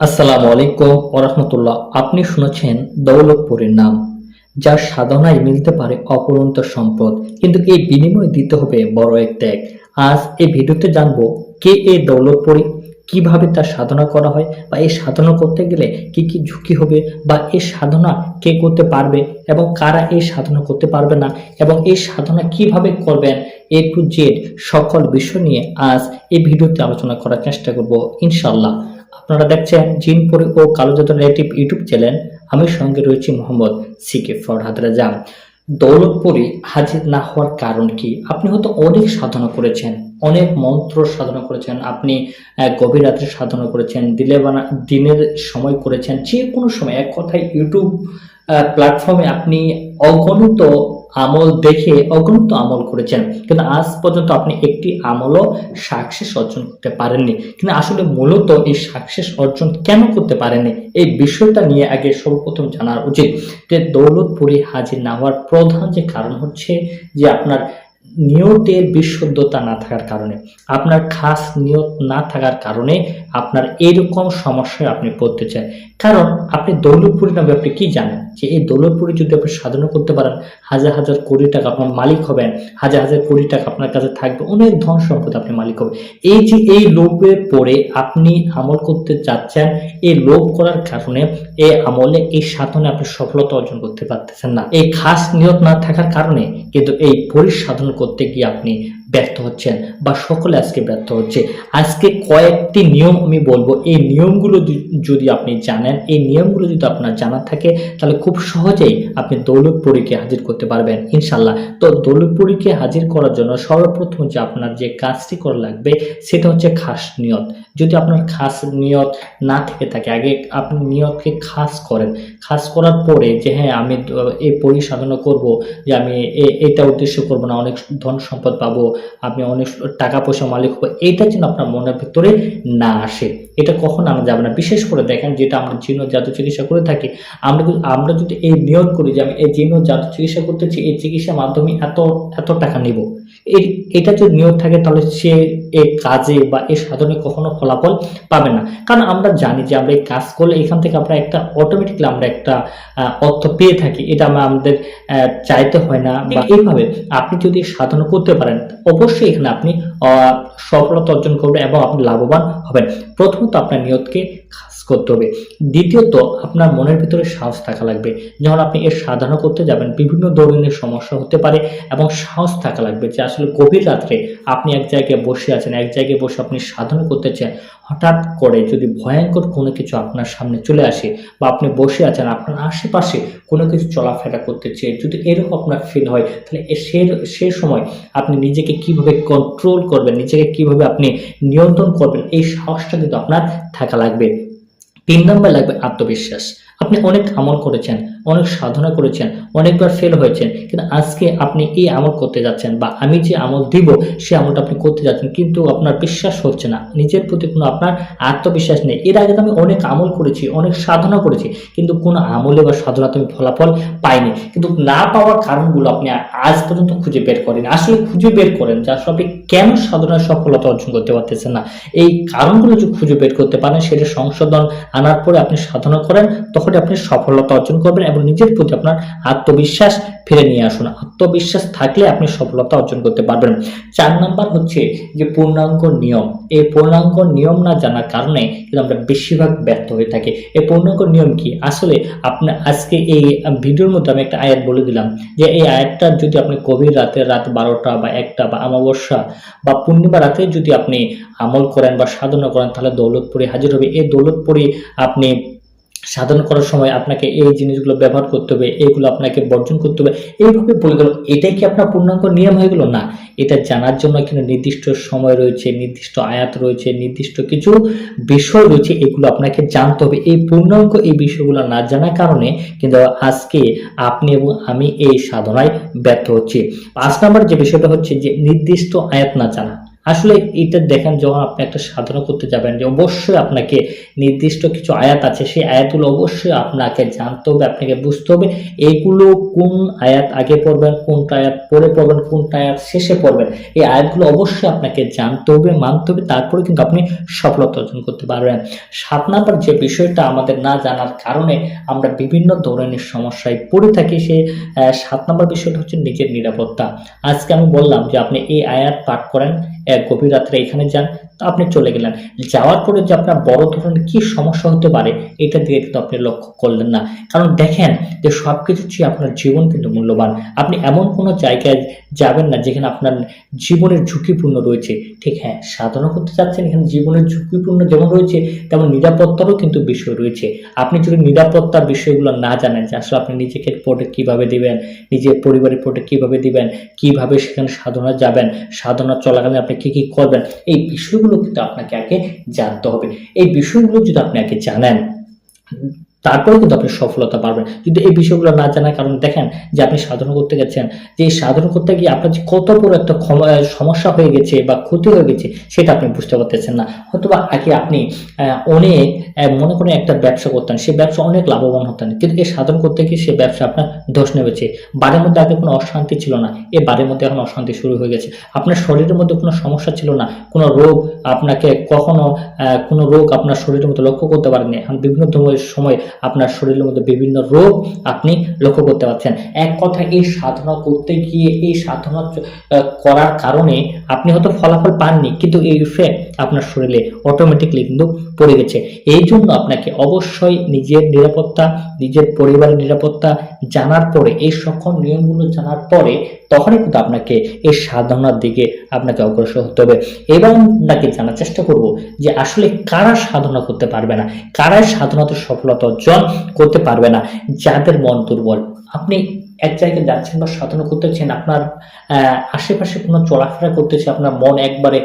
আসসালামু আলাইকুম ওরহমতুল্লাহ আপনি শুনেছেন দৌলতপুরের নাম যার সাধনায় মিলতে পারে অপরন্ত সম্পদ, কিন্তু এই বিনিময়ে দিতে হবে বড় এক ত্যাগ। আজ এই ভিডিওতে জানব কে এই দৌলতপুরি, কীভাবে তার সাধনা করা হয়, বা এই সাধনা করতে গেলে কি কি ঝুঁকি হবে, বা এই সাধনা কে করতে পারবে, এবং কারা এই সাধনা করতে পারবে না, এবং এই সাধনা কীভাবে করবেন, এ টু জেড সকল বিষয় নিয়ে আজ এই ভিডিওতে আলোচনা করার চেষ্টা করব ইনশাল্লাহ আপনারা দেখছেন জিনপুরি ও কালো জাদু নেটিভ ইউটিউব চ্যানেল। আমি সঙ্গে রয়েছি মোহাম্মদ সিকে ফরহাদ রাজা। দৌলতপুরি হাজির না হওয়ার কারণ কি? আপনি হয়তো অনেক সাধনা করেছেন, অনেক মন্ত্র সাধনা করেছেন, আপনি গভীর রাত্রে সাধনা করেছেন, দিলে বানা, দিনের সময় করেছেন, যে কোনো সময়। এক কথায় ইউটিউব প্ল্যাটফর্মে আপনি অগণিত আমল দেখে অগণিত আমল করেছেন। কিন্তু আজ পর্যন্ত আপনি একটি আমলও সাকসেস অর্জন করতে পারেননি। কিন্তু আসলে মূলত এই সাকসেস অর্জন কেন করতে পারেননি? এই বিষয়টা নিয়ে আগে সর্বপ্রথম জানার উচিত যে দৌলতপুরে হাজির না হওয়ার প্রধান যে কারণ হচ্ছে যে আপনার নিয়তের বিশুদ্ধতা না থাকার কারণে। আপনার খাস নিয়ত না থাকার কারণে আপনার এরকম সমস্যায় আপনি পড়তে চান। কারণ আপনি দৌলতপুরি নামে আপনি কি জানেন? যে এই দৌলতপুরি যদি আপনি সাধনা করতে পারেন, হাজার হাজার কোটি টাকা আপনার মালিক হবেন, হাজার হাজার কোটি টাকা আপনার কাছে থাকবে, অনেক ধন সম্পদ আপনি মালিক হবেন। এই যে এই লোভে পড়ে আপনি আমল করতে চাচ্ছেন, এই লোভ করার কারণে এই আমলে, এই সাধনে আপনি সফলতা অর্জন করতে পারতেছেন না। এই খাস নিয়ত না থাকার কারণে কিন্তু এই পরিসাধন করতে গিয়ে আপনি ব্যর্থ হচ্ছেন বা সকলে আজকে ব্যর্থ হচ্ছে। আজকে কয়েকটি নিয়ম আমি বলব। এই নিয়মগুলো যদি- আপনি জানেন, এই নিয়মগুলো যদি আপনার জানা থাকে, তাহলে খুব সহজেই আপনি দৌলতপুরীকে হাজির করতে পারবেন ইনশাল্লাহ তো দৌলতপুরীকে হাজির করার জন্য সর্বপ্রথম যে আপনার যে কাজটি করা লাগবে, সেটা হচ্ছে খাস নিয়ত। যদি আপনার খাস নিয়ত না থেকে থাকে, আগে আপনি নিয়তকে খাস করেন। খাস করার পরে যে হ্যাঁ আমি এই পরিসাধনা করব, যে আমি এটা উদ্দেশ্য করব না, অনেক ধন সম্পদ পাবো আপনি অনেক টাকা পয়সা মালিক হব এইটা যেন আপনার মনের ভিতরে না আসে। এটা কখন আনা যাবে না? বিশেষ করে দেখেন যেটা আমরা জীর্ণ জাতীয় চিকিৎসা করে থাকি, আমরা আমরা যদি এই নিয়োগ করি যে আমি এই জীর্ণ জাতীয় চিকিৎসা করতেছি এই চিকিৎসার মাধ্যমে এত এত টাকা নিব। এটা যদি নিয়ত থাকে তাহলে সে এই কাজে বা এই সাধনে কখনো ফলাফল পাবে না। কারণ আমরা জানি যে আমরা এই কাজ করলে এখান থেকে আমরা একটা অটোমেটিকলি আমরা একটা অর্থ পেয়ে থাকি। এটা আমরা আমাদের চাইতে হয় না বা এইভাবে আপনি যদি সাধনা করতে পারেন অবশ্যই এখানে আপনি সফলতা অর্জন করবেন এবং আপনি লাভবান হবেন। প্রথমত আপনার নিয়তকে করতে হবে। দ্বিতীয়ত, আপনার মনের ভিতরে সাহস থাকা লাগবে। যখন আপনি এর সাধনা করতে যাবেন, বিভিন্ন ধরনের সমস্যা হতে পারে এবং সাহস থাকা লাগবে যে আসলে গভীর রাত্রে আপনি এক জায়গায় বসে আছেন, এক জায়গায় বসে আপনি সাধনা করতে চান। হঠাৎ করে যদি ভয়ঙ্কর কোনো কিছু আপনার সামনে চলে আসে বা আপনি বসে আছেন, আপনার আশেপাশে কোনো কিছু চলাফেরা করতে চেয়ে যদি এরকম আপনার ফিল হয়, তাহলে সে সে সময় আপনি নিজেকে কীভাবে কন্ট্রোল করবেন, নিজেকে কীভাবে আপনি নিয়ন্ত্রণ করবেন, এই সাহসটা কিন্তু আপনার থাকা লাগবে। তিন নম্বর লাগবে আত্মবিশ্বাস। আপনি অনেক আমল করেছেন, অনেক সাধনা করেছেন, অনেকবার ফেল হয়েছেন, কিন্তু আজকে আপনি এই আমল করতে যাচ্ছেন বা আমি যে আমল দিব, সে আমলটা আপনি করতে যাচ্ছেন, কিন্তু আপনার বিশ্বাস হচ্ছে না। নিজের প্রতি কোনো আপনার আত্মবিশ্বাস নেই। এর আগে তো আমি অনেক আমল করেছি, অনেক সাধনা করেছি, কিন্তু কোনো আমলে বা সাধনা তুমি ফলাফল পাইনি। কিন্তু না পাওয়ার কারণগুলো আপনি আজ পর্যন্ত খুঁজে বের করেন আসলে খুঁজে বের করেন যে আপনি কেন সাধনার সফলতা অর্জন করতে পারতেছেন না। এই কারণগুলো যদি খুঁজে বের করতে পারেন, সেটা সংশোধন আনার পরে আপনি সাধনা করেন, তখন আপনি সফলতা অর্জন করবেন এবং নিজের প্রতি আপনার আত্মবিশ্বাস ফিরে নিয়ে আসুন। আত্মবিশ্বাস থাকলে আপনি সফলতা অর্জন করতে পারবেন। চার নাম্বার হচ্ছে যে পূর্ণাঙ্গ নিয়ম। এই পূর্ণাঙ্গ নিয়ম না জানার কারণে কিন্তু আমরা বেশিরভাগ ব্যর্থ হয়ে থাকি। এই পূর্ণাঙ্গ নিয়ম কি? আসলে আপনি আজকে এই ভিডিওর মধ্যে আমি একটা আয়াত বলে দিলাম যে এই আয়াতটা যদি আপনি গভীর রাতে রাত বারোটা বা একটা বা অমাবস্যা বা পূর্ণিমা রাতে যদি আপনি আমল করেন বা সাধনা করেন তাহলে দৌলতপুরে হাজির হবে। এই দৌলতপুরে আপনি সাধন করার সময় আপনাকে এই জিনিসগুলো ব্যবহার করতে হবে, এগুলো আপনাকে বর্জন করতে হবে। এইভাবে বলে গেল, এটাই কি আপনার পূর্ণাঙ্গ নিয়ম হয়ে গেল? না, এটা জানার জন্য কিন্তু নির্দিষ্ট সময় রয়েছে, নির্দিষ্ট আয়াত রয়েছে, নির্দিষ্ট কিছু বিষয় রয়েছে, এগুলো আপনাকে জানতে হবে। এই পূর্ণাঙ্গ এই বিষয়গুলো না জানার কারণে কিন্তু আজকে আপনি এবং আমি এই সাধনায় ব্যর্থ হচ্ছি। পাঁচ নম্বর যে বিষয়টা হচ্ছে যে নির্দিষ্ট আয়াত না জানা। আসলে এটা দেখেন যখন আপনি একটা সাধনা করতে যাবেন যে অবশ্যই আপনাকে নির্দিষ্ট কিছু আয়াত আছে, সেই আয়াতগুলো অবশ্যই আপনাকে জানতে হবে, আপনাকে বুঝতে হবে এইগুলো কোন আয়াত আগে পড়বেন, কোনটা আয়াত পরে পড়বেন, কোনটা আয়াত শেষে পড়বেন, এই আয়াতগুলো অবশ্যই আপনাকে জানতে হবে, মানতে হবে, তারপরে কিন্তু আপনি সফলতা অর্জন করতে পারবেন। সাত নাম্বার যে বিষয়টা আমাদের না জানার কারণে আমরা বিভিন্ন ধরনের সমস্যায় পড়ে থাকি, সে সাত নম্বর বিষয়টা হচ্ছে নিজের নিরাপত্তা। আজকে আমি বললাম যে আপনি এই আয়াত পাঠ করেন গভীর রাত্রে এখানে যান, তো আপনি চলে গেলেন। যাওয়ার পরে যে আপনার বড় ধরনের কি সমস্যা হতে পারে, এটা দিয়ে কিন্তু আপনি লক্ষ্য করলেন না। কারণ দেখেন যে সব কিছু চেয়ে আপনার জীবন কিন্তু মূল্যবান। আপনি এমন কোনো জায়গায় যাবেন না যেখানে আপনার জীবনের ঝুঁকিপূর্ণ রয়েছে। ঠিক হ্যাঁ সাধনা করতে চাচ্ছেন, এখানে জীবনের ঝুঁকিপূর্ণ যেমন রয়েছে, তেমন নিরাপত্তারও কিন্তু বিষয় রয়েছে। আপনি যদি নিরাপত্তার বিষয়গুলো না জানেন যে আসলে আপনি নিজেকে প্রোটেক্ট কীভাবে দিবেন, নিজের পরিবারের প্রোটেক্ট কীভাবে দিবেন, কীভাবে সেখানে সাধনা যাবেন, সাধনা চলাকালীন আপনি কি কী করবেন, এই বিষয়গুলো কিন্তু আপনাকে আগে জানতে হবে। এই বিষয়গুলো যদি আপনি আগে জানেন তারপরে কিন্তু আপনি সফলতা পাবেন যদি এই বিষয়গুলো না জানার কারণে দেখেন যে আপনি সাধনা করতে গেছেন, যে এই সাধনা করতে গিয়ে আপনার যে কত বড় একটা সমস্যা হয়ে গেছে বা ক্ষতি হয়ে গেছে, সেটা আপনি বুঝতে পারতেছেন না। হয়তোবা আগে আপনি অনেক মনে করেন একটা ব্যবসা করতেন সেই ব্যবসা অনেক লাভবান হতেন, কিন্তু এই সাধন করতে গিয়ে সেই ব্যবসা আপনার ধস নেমেছে। বাড়ির মধ্যে আগে কোনো অশান্তি ছিল না এ বাড়ির মধ্যে এখন অশান্তি শুরু হয়ে গেছে। আপনার শরীরের মধ্যে কোনো সমস্যা ছিল না, কোনো রোগ আপনাকে কখনো কোনো রোগ আপনার শরীরের মধ্যে লক্ষ্য করতে পারেননি। এখন বিভিন্ন সময় আপনার শরীরের মধ্যে বিভিন্ন রোগ আপনি লক্ষ্য করতে পারছেন। এক কথা এই সাধনা করতে গিয়ে, এই সাধনা করার কারণে আপনি হয়তো ফলাফল পাননি, কিন্তু এই ইফেক্ট আপনার শরীরে অটোমেটিকলি কিন্তু পড়ে গেছে। এই জন্য আপনাকে অবশ্যই নিজের নিরাপত্তা, নিজের পরিবারের নিরাপত্তা জানার পরে, এই সকল নিয়মগুলো জানার পরে তখনই কিন্তু আপনাকে এই সাধনার দিকে আপনাকে অগ্রসর হতে হবে। এবং আপনাকে জানার চেষ্টা করব যে আসলে কারা সাধনা করতে পারবে না? কারা সাধনাতে সফলতা অর্জন করতে পারবে না, যাদের মন দুর্বল। আপনি এক জায়গায় যাচ্ছেন বা সাধনা করতেছেন আপনার আশেপাশে কোনো চলাফেরা করতেছে আপনার মন একবারে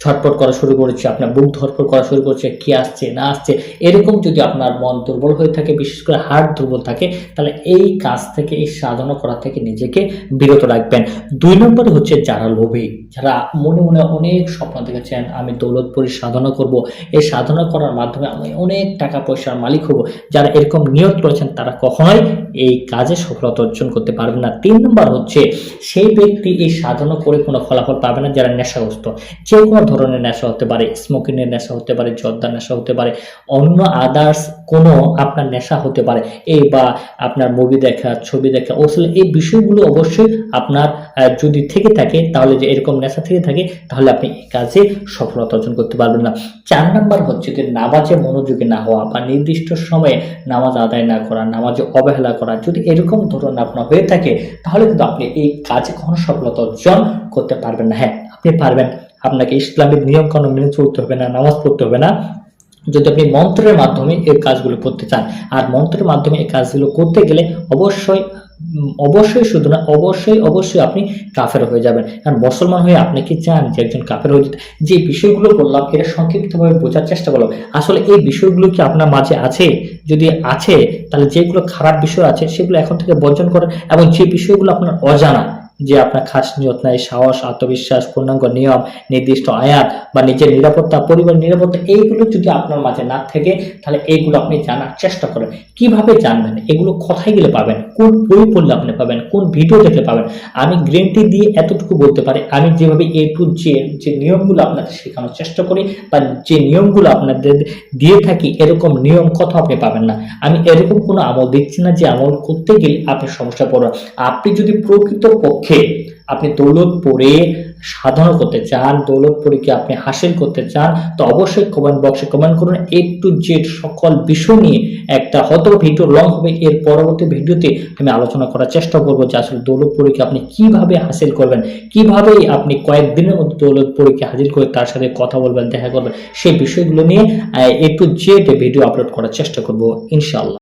ছটপট করা শুরু করেছে, আপনার বুক ধরপট করা শুরু করছে, কি আসছে, না আসছে, এরকম যদি আপনার মন দুর্বল হয়ে থাকে, বিশেষ করে হার্ট দুর্বল থাকে, তাহলে এই কাজ থেকে, এই সাধনা করা থেকে নিজেকে বিরত রাখবেন। দুই নম্বরে হচ্ছে যারা লোভী, যারা মনে মনে অনেক স্বপ্ন দেখেছেন, আমি দৌলতপুরী সাধনা করব। এই সাধনা করার মাধ্যমে আমি অনেক টাকা পয়সার মালিক হব। যারা এরকম নিয়ত করেছেন, তারা কখনোই এই কাজে সফলতা অর্জন করতে পারবে না। তিন নম্বর হচ্ছে, সেই ব্যক্তি এই সাধনা করে কোনো ফলাফল পাবে না, যারা নেশাগ্রস্ত। যে কোনো ধরনের নেশা হতে পারে, স্মোকিংয়ের নেশা হতে পারে, জর্দার নেশা হতে পারে, অন্য আদার্স কোনো আপনার নেশা হতে পারে। এই বা আপনার মুভি দেখা, ছবি দেখা আসলে এই বিষয়গুলো অবশ্যই আপনার যদি থেকে থাকে, তাহলে যে এরকম নেশা থেকে থাকে, তাহলে আপনি এই কাজে সফলতা অর্জন করতে পারবেন না। চার নাম্বার হচ্ছে যে নামাজে মনোযোগী না হওয়া বা নির্দিষ্ট সময়ে নামাজ আদায় না করা, নামাজে অবহেলা করা। যদি এরকম ধরনের আপনার হয়ে থাকে, তাহলে কিন্তু আপনি এই কাজে কখনো সফলতা অর্জন করতে পারবেন না। হ্যাঁ আপনি পারবেন। আপনাকে ইসলামিক নিয়ম কানুন মেনে চলতে হবে না, নামাজ পড়তে হবে না। যদি আপনি মন্ত্রের মাধ্যমে এই কাজগুলো করতে চান, আর মন্ত্রের মাধ্যমে এই কাজগুলো করতে গেলে অবশ্যই অবশ্যই শুধু না, অবশ্যই অবশ্যই আপনি কাফের হয়ে যাবেন। কারণ মুসলমান হয়ে আপনি কি চান যে একজন কাফের হয়ে যেতে? যে বিষয়গুলো বললাম, এটা সংক্ষিপ্তভাবে বোঝার চেষ্টা করলাম। আসলে এই বিষয়গুলো কি আপনার মাঝে আছে? যদি আছে, তাহলে যেগুলো খারাপ বিষয় আছে, সেগুলো এখন থেকে বর্জন করেন, এবং যে বিষয়গুলো আপনার অজানা যে আপনার খাস নিয়ত নাই, সাহস, আত্মবিশ্বাস, পূর্ণাঙ্গ নিয়ম, নির্দিষ্ট আয়াত বা নিজের নিরাপত্তা, পরিবার নিরাপত্তা, এইগুলো যদি আপনার মাঝে না থাকে, তাহলে এইগুলো আপনি জানার চেষ্টা করেন। কীভাবে জানবেন? এগুলো কোথায় গেলে পাবেন? কোন বই পড়লে আপনি পাবেন? কোন ভিডিও দেখলে পাবেন? আমি গ্যারেন্টি দিয়ে এতটুকু বলতে পারি, আমি যেভাবে এ টু জে যে নিয়মগুলো আপনাদের শেখানোর চেষ্টা করি বা যে নিয়মগুলো আপনাদের দিয়ে থাকি, এরকম নিয়ম কোথাও আপনি পাবেন না। আমি এরকম কোনো আমল দিচ্ছি না যে আমল করতে গেলে আপনি সমস্যা পড়বেন। আপনি যদি প্রকৃত পক্ষে আপনি দৌলত পড়ে সাধনা করতে চান দৌলতপুরীকে আপনি হাসিল করতে চান, তো অবশ্যই কমেন্ট বক্সে কমেন্ট করুন। এ টু জেড সকল বিষয় নিয়ে একটা হয়তো ভিডিও লং হবে, এর পরবর্তী ভিডিওতে আমি আলোচনা করার চেষ্টা করব যে আসলে দৌলত দৌলতপুরীকে আপনি কীভাবে হাসিল করবেন কীভাবে আপনি কয়েকদিনের মধ্যে দৌলত দৌলতপুরীকে হাজির করে তার সাথে কথা বলবেন, দেখা করবেন, সেই বিষয়গুলো নিয়ে A to Z video upload করার চেষ্টা করব, ইনশাআল্লাহ।